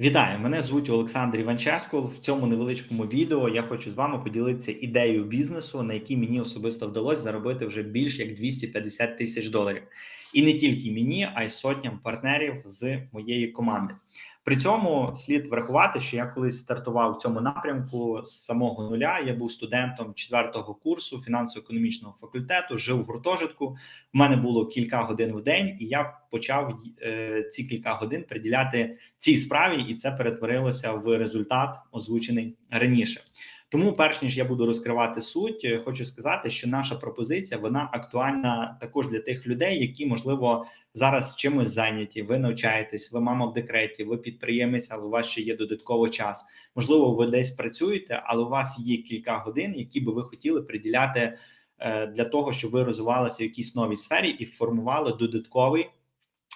Вітаю! Мене звуть Олександр Іванческо. В цьому невеличкому відео я хочу з вами поділитися ідеєю бізнесу, на якій мені особисто вдалося заробити вже більш як 250 тисяч доларів. І не тільки мені, а й сотням партнерів з моєї команди. При цьому слід врахувати, що я колись стартував в цьому напрямку з самого нуля. Я був студентом четвертого курсу фінансово-економічного факультету, жив в гуртожитку. У мене було кілька годин в день, і я почав е, ці кілька годин приділяти цій справі, і це перетворилося в результат, озвучений раніше. Тому, перш ніж я буду розкривати суть, е, хочу сказати, що наша пропозиція вона актуальна також для тих людей, які можливо зараз чимось зайняті. Ви навчаєтесь, ви мама в декреті, ви підприємець, але у вас ще є додатково час. Можливо, ви десь працюєте, але у вас є кілька годин, які би ви хотіли приділяти е, для того, щоб ви розвивалися в якійсь новій сфері і формували додатковий.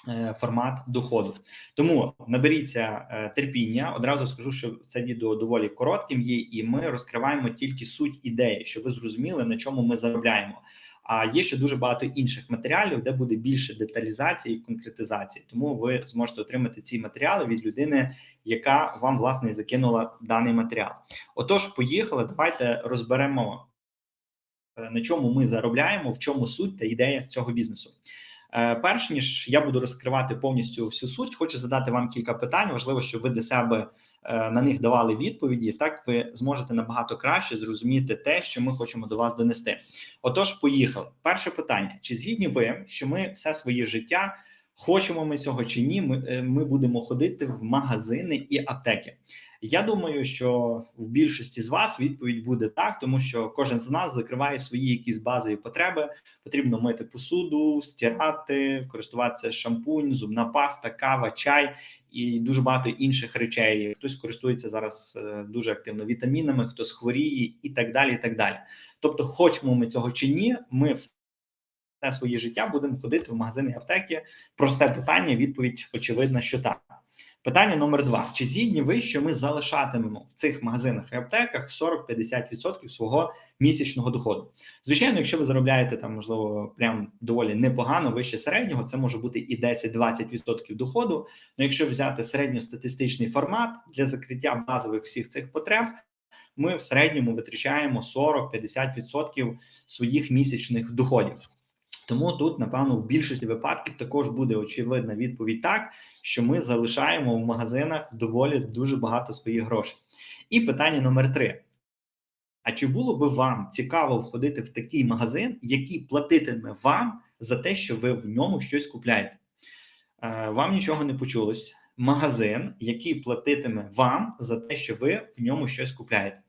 Е, формат доходу. Тому наберіться е, терпіння. Одразу скажу, що це відео доволі коротким є, і ми розкриваємо тільки суть ідеї, щоб ви зрозуміли, на чому ми заробляємо. А є ще дуже багато інших матеріалів, де буде більше деталізації і конкретизації. Тому ви зможете отримати ці матеріали від людини, яка вам власне закинула даний матеріал. Отож, поїхали. Давайте розберемо е, на чому ми заробляємо, в чому суть та ідея цього бізнесу. Е, перш ніж я буду розкривати повністю всю суть, хочу задати вам кілька питань. Важливо, щоб ви для себе е, на них давали відповіді. Так ви зможете набагато краще зрозуміти те, що ми хочемо до вас донести. Отож, поїхали. Перше питання: чи згідні ви, що ми все своє життя? Хочемо ми цього чи ні, ми, е, ми будемо ходити в магазини і аптеки. Я думаю, що в більшості з вас відповідь буде так, тому що кожен з нас закриває свої якісь базові потреби. Потрібно мити посуду, стирати, користуватися шампунь, зубна паста, кава, чай і дуже багато інших речей. Хтось користується зараз е, дуже активно вітамінами, хтось хворіє і так далі. і так далі. Тобто, хочемо ми цього чи ні, ми все своє життя будемо ходити в магазини аптеки. Просте питання, відповідь очевидна, що так. Питання номер два: чи згідні ви, що ми залишатимемо в цих магазинах і аптеках 40-50% свого місячного доходу? Звичайно, якщо ви заробляєте там, можливо, прям доволі непогано, вище середнього, це може бути і 10-20% доходу. Ну, якщо взяти середньостатистичний формат для закриття базових всіх цих потреб, ми в середньому витрачаємо 40-50% своїх місячних доходів. Тому тут, напевно, в більшості випадків також буде очевидна відповідь так, що ми залишаємо в магазинах доволі дуже багато своїх грошей. І питання номер три: а чи було би вам цікаво входити в такий магазин, який платитиме вам за те, що ви в ньому щось купляєте? Е, вам нічого не почулось. Магазин, який платитиме вам за те, що ви в ньому щось купляєте.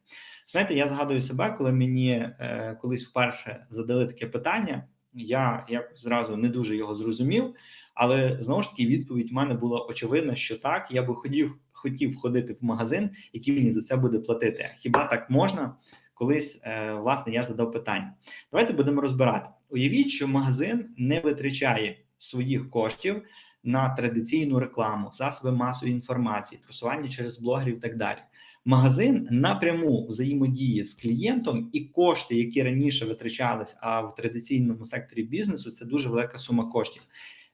Знаєте, я згадую себе, коли мені е, колись вперше задали таке питання я якось зразу не дуже його зрозумів, але знову ж таки відповідь в мене була очевидна, що так, я би хотів хотів ходити в магазин, який мені за це буде платити. Хіба так можна? Колись е, власне я задав питання. Давайте будемо розбирати. Уявіть, що магазин не витрачає своїх коштів на традиційну рекламу, засоби масової інформації, просування через блогерів і так далі магазин напряму взаємодіє з клієнтом, і кошти, які раніше витрачались, а в традиційному секторі бізнесу це дуже велика сума коштів.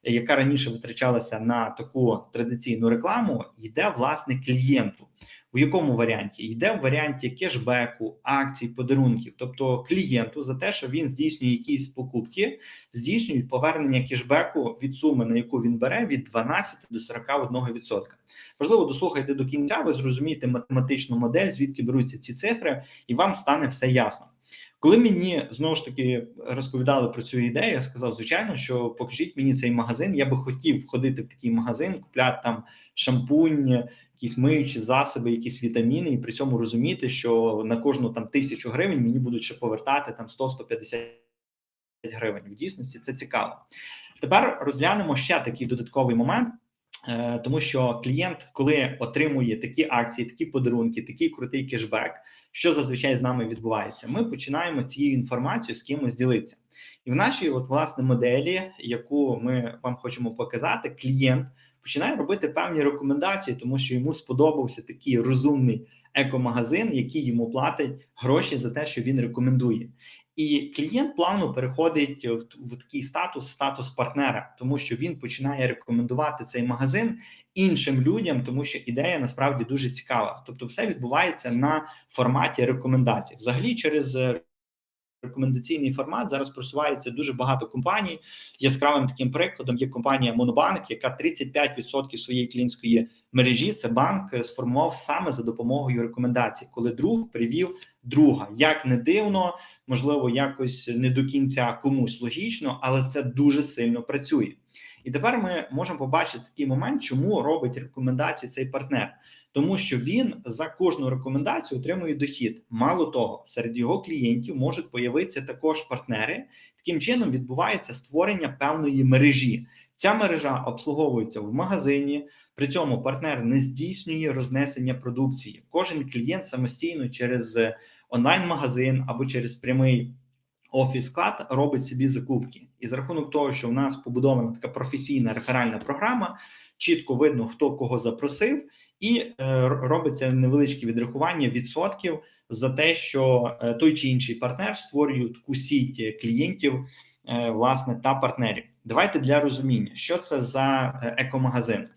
Яка раніше витрачалася на таку традиційну рекламу, йде власне клієнту. У якому варіанті йде в варіанті кешбеку, акцій, подарунків, тобто клієнту за те, що він здійснює якісь покупки, здійснюють повернення кешбеку від суми, на яку він бере, від 12 до 41%. Важливо дослухайте до кінця, ви зрозумієте математичну модель, звідки беруться ці цифри, і вам стане все ясно. Коли мені знову ж таки розповідали про цю ідею, я сказав, звичайно, що покажіть мені цей магазин. Я би хотів входити в такий магазин, купляти там шампунь, якісь миючі засоби, якісь вітаміни, і при цьому розуміти, що на кожну там тисячу гривень мені будуть ще повертати там 100-150 гривень. В дійсності це цікаво. Тепер розглянемо ще такий додатковий момент. Е, тому що клієнт, коли отримує такі акції, такі подарунки, такий крутий кешбек, що зазвичай з нами відбувається, ми починаємо цією інформацією з кимось ділитися. І в нашій, от власне, моделі, яку ми вам хочемо показати, клієнт починає робити певні рекомендації, тому що йому сподобався такий розумний екомагазин, який йому платить гроші за те, що він рекомендує. І клієнт плавно переходить в, в такий статус, статус партнера, тому що він починає рекомендувати цей магазин іншим людям, тому що ідея насправді дуже цікава. Тобто, все відбувається на форматі рекомендацій. Взагалі, через е, рекомендаційний формат зараз просувається дуже багато компаній. Яскравим таким прикладом є компанія Монобанк, яка 35% своєї клієнтської мережі це банк е, сформував саме за допомогою рекомендацій, коли друг привів друга. Як не дивно, можливо, якось не до кінця комусь логічно, але це дуже сильно працює. І тепер ми можемо побачити такий момент, чому робить рекомендації цей партнер, тому що він за кожну рекомендацію отримує дохід. Мало того, серед його клієнтів можуть появитися також партнери. Таким чином відбувається створення певної мережі. Ця мережа обслуговується в магазині. При цьому партнер не здійснює рознесення продукції. Кожен клієнт самостійно через онлайн-магазин або через прямий офіс склад робить собі закупки. І за рахунок того, що в нас побудована така професійна реферальна програма, чітко видно, хто кого запросив, і е, робиться невеличке відрахування відсотків за те, що е, той чи інший партнер створює таку сіть клієнтів, е, власне, та партнерів. Давайте для розуміння, що це за екомагазин.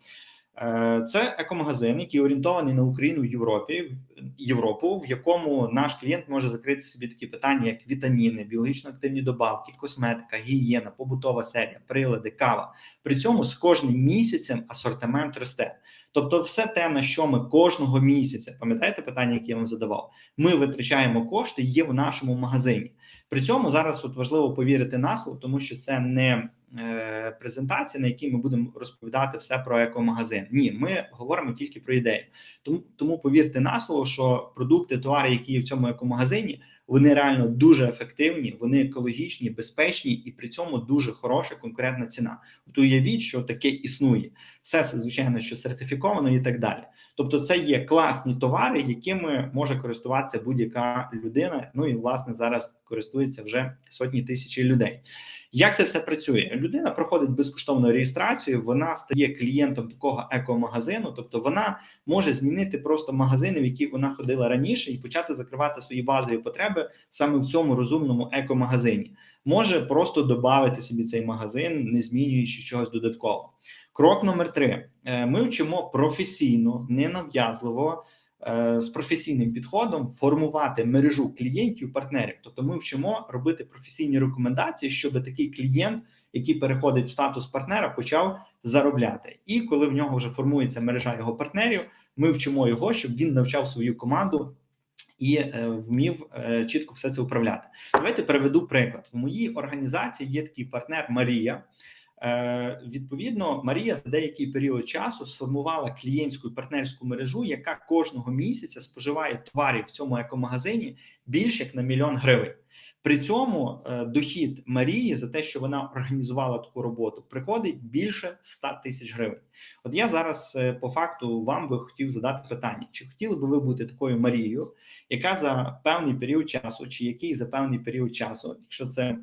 Е, це екомагазин, який орієнтований на Україну в Європі, Європу, в якому наш клієнт може закрити собі такі питання, як вітаміни, біологічно активні добавки, косметика, гігієна, побутова серія, прилади, кава. При цьому з кожним місяцем асортимент росте. Тобто, все те, на що ми кожного місяця, пам'ятаєте питання, яке я вам задавав, ми витрачаємо кошти, є в нашому магазині. При цьому зараз от важливо повірити на слово, тому що це не Е, презентація, на якій ми будемо розповідати все про екомагазин. Ні, ми говоримо тільки про ідею. Тому тому повірте на слово, що продукти, товари, які є в цьому екомагазині, вони реально дуже ефективні, вони екологічні, безпечні і при цьому дуже хороша конкурентна ціна. От уявіть, що таке існує. Все звичайно, що сертифіковано і так далі. Тобто, це є класні товари, якими може користуватися будь-яка людина. Ну і власне зараз користується вже сотні тисяч людей. Як це все працює? Людина проходить безкоштовну реєстрацію, вона стає клієнтом такого екомагазину, тобто вона може змінити просто магазини, в які вона ходила раніше, і почати закривати свої базові потреби саме в цьому розумному екомагазині. Може просто додати собі цей магазин, не змінюючи чогось додатково. Крок номер три: е, ми вчимо професійно, ненав'язливо з професійним підходом формувати мережу клієнтів, партнерів. Тобто, ми вчимо робити професійні рекомендації, щоб такий клієнт, який переходить в статус партнера, почав заробляти. І коли в нього вже формується мережа його партнерів, ми вчимо його, щоб він навчав свою команду. І е, вмів е, чітко все це управляти. Давайте переведу приклад. В моїй організації є такий партнер Марія. Е, відповідно, Марія за деякий період часу сформувала клієнтську і партнерську мережу, яка кожного місяця споживає товарів в цьому екомагазині більше як на мільйон гривень. При цьому е, дохід Марії за те, що вона організувала таку роботу, приходить більше 100 тисяч гривень. От я зараз е, по факту вам би хотів задати питання: чи хотіли би ви бути такою Марією, яка за певний період часу, чи який за певний період часу, якщо це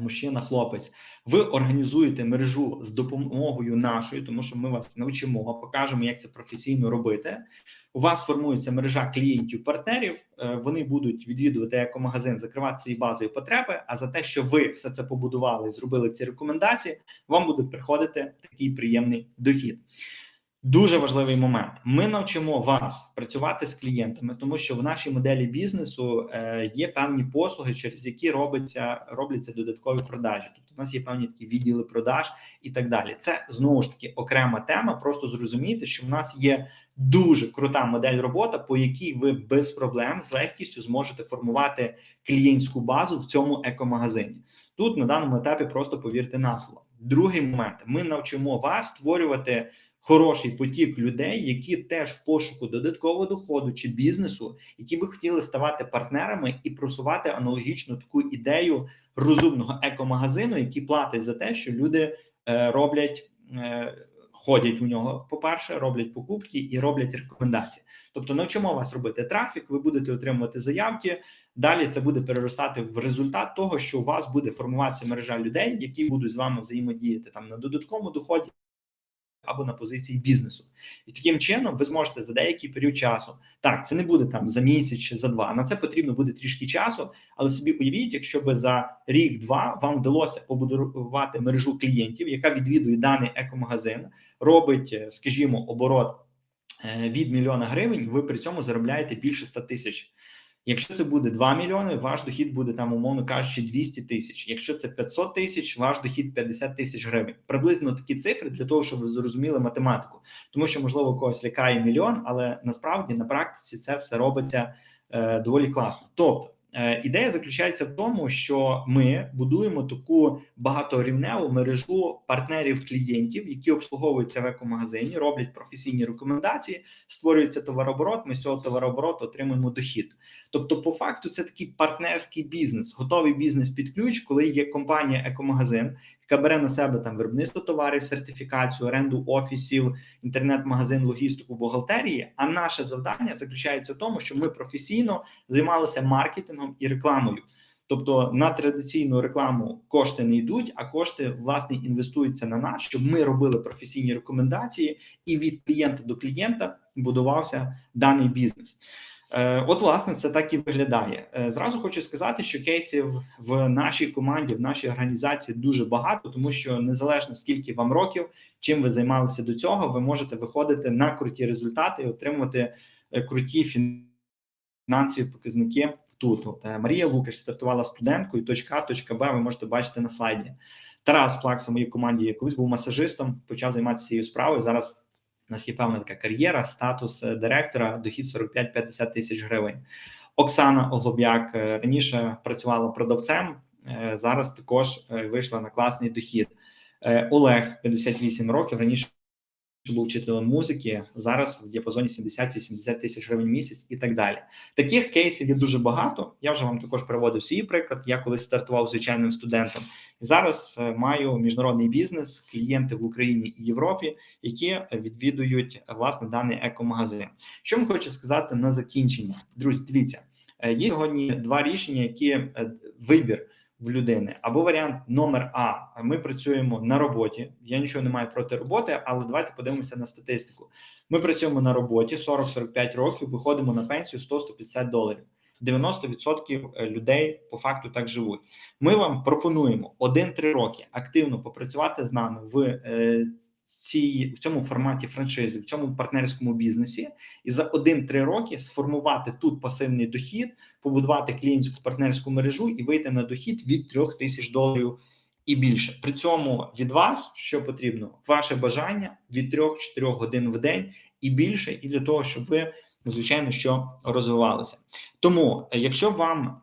мужчина, хлопець, ви організуєте мережу з допомогою нашої, тому що ми вас навчимо, покажемо, як це професійно робити. У вас формується мережа клієнтів, партнерів. Е, вони будуть відвідувати екомагазин, закривати свої базові потреби. А за те, що ви все це побудували, зробили ці рекомендації, вам буде приходити такий приємний дохід. Дуже важливий момент. Ми навчимо вас працювати з клієнтами, тому що в нашій моделі бізнесу е, є певні послуги, через які робиться робляться додаткові продажі. Тобто, у нас є певні такі відділи продаж і так далі. Це знову ж таки окрема тема. Просто зрозуміти, що в нас є дуже крута модель роботи, по якій ви без проблем з легкістю зможете формувати клієнтську базу в цьому екомагазині. Тут на даному етапі просто повірте на слово. Другий момент: ми навчимо вас створювати хороший потік людей, які теж в пошуку додаткового доходу чи бізнесу, які би хотіли ставати партнерами і просувати аналогічну таку ідею розумного екомагазину, який платить за те, що люди е, роблять. Е, Ходять у нього, по-перше, роблять покупки і роблять рекомендації. Тобто, навчимо вас робити трафік, ви будете отримувати заявки. Далі це буде переростати в результат того, що у вас буде формуватися мережа людей, які будуть з вами взаємодіяти там на додатковому доході або на позиції бізнесу. І таким чином ви зможете за деякий період часу. Так, це не буде там за місяць чи за два. На це потрібно буде трішки часу, але собі уявіть, якщо би за рік-два вам вдалося побудувати мережу клієнтів, яка відвідує даний екомагазин, робить, скажімо, оборот е, від мільйона гривень, ви при цьому заробляєте більше 100 тисяч. Якщо це буде 2 мільйони, ваш дохід буде там, умовно кажучи, 200 тисяч. Якщо це 500 тисяч, ваш дохід 50 тисяч гривень. Приблизно такі цифри для того, щоб ви зрозуміли математику, тому що можливо когось лякає мільйон, але насправді на практиці це все робиться е, доволі класно. Тобто. Е, Ідея заключається в тому, що ми будуємо таку багаторівневу мережу партнерів клієнтів, які обслуговуються в екомагазині, роблять професійні рекомендації, створюється товарооборот. Ми з цього товарообороту отримуємо дохід. Тобто, по факту, це такий партнерський бізнес, готовий бізнес під ключ, коли є компанія екомагазин, яка бере на себе там виробництво товарів, сертифікацію, оренду офісів, інтернет-магазин, логістику, бухгалтерії. А наше завдання заключається в тому, що ми професійно займалися маркетингом і рекламою. Тобто на традиційну рекламу кошти не йдуть, а кошти власне інвестуються на нас, щоб ми робили професійні рекомендації, і від клієнта до клієнта будувався даний бізнес. Е, От, власне, це так і виглядає. Е, Зразу хочу сказати, що кейсів в нашій команді, в нашій організації дуже багато, тому що незалежно скільки вам років, чим ви займалися до цього, ви можете виходити на круті результати і отримувати е, круті фінансові показники тут. От, Марія Лукаш стартувала студенткою. Точка точка Б. Ви можете бачити на слайді. Тарас Плакса в моїй команді колись був масажистом, почав займатися цією справою. Зараз у нас є певна така кар'єра, статус е, директора, дохід 45-50 тисяч гривень. Оксана Оглоб'як е, раніше працювала продавцем, е, зараз також вийшла на класний дохід. Олег 58 років. Раніше був вчителем музики, зараз в діапазоні 70-80 тисяч гривень місяць і так далі. Таких кейсів є дуже багато. Я вже вам також приводив свій приклад. Я колись стартував звичайним студентом. І зараз е, маю міжнародний бізнес, клієнти в Україні і Європі, які відвідують е, власне даний екомагазин. Що вам хочу сказати на закінчення, друзі? Дивіться, е, є сьогодні два рішення, які вибір в людини або варіант номер А. Ми працюємо на роботі. Я нічого не маю проти роботи, але давайте подивимося на статистику. Ми працюємо на роботі 40-45 років, виходимо на пенсію 100-150 доларів. 90% людей по факту так живуть. Ми вам пропонуємо 1-3 роки активно попрацювати з нами в е, цій в цьому форматі франшизи, в цьому партнерському бізнесі, і за 1-3 роки сформувати тут пасивний дохід, побудувати клієнтську партнерську мережу і вийти на дохід від 3 тисяч доларів і більше. При цьому від вас що потрібно? Ваше бажання від 3-4 годин в день і більше, і для того, щоб ви звичайно що розвивалися. Тому, е, якщо вам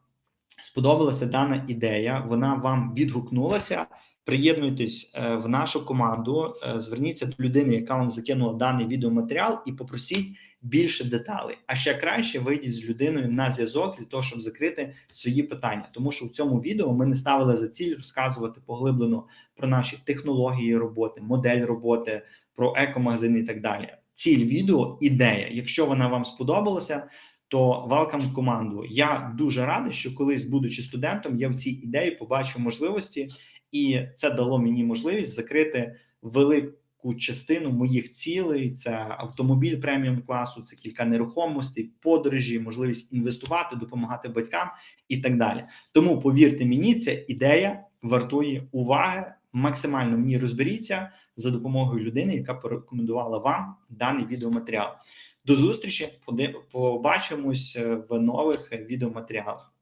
сподобалася дана ідея, вона вам відгукнулася. Приєднуйтесь е, в нашу команду, е, зверніться до людини, яка вам закинула даний відеоматеріал, і попросіть більше деталей. А ще краще вийдіть з людиною на зв'язок для того, щоб закрити свої питання. Тому що в цьому відео ми не ставили за ціль розказувати поглиблено про наші технології роботи, модель роботи, про екомагазини і так далі. Ціль відео ідея. Якщо вона вам сподобалася, то welcome в команду. Я дуже радий, що колись, будучи студентом, я в цій ідеї побачив можливості, і це дало мені можливість закрити велику частину моїх цілей. Це автомобіль преміум класу, це кілька нерухомостей, подорожі, можливість інвестувати, допомагати батькам і так далі. Тому повірте мені, ця ідея вартує уваги. Максимально в ній розберіться за допомогою людини, яка порекомендувала вам даний відеоматеріал. До зустрічі, побачимось в нових відеоматеріалах.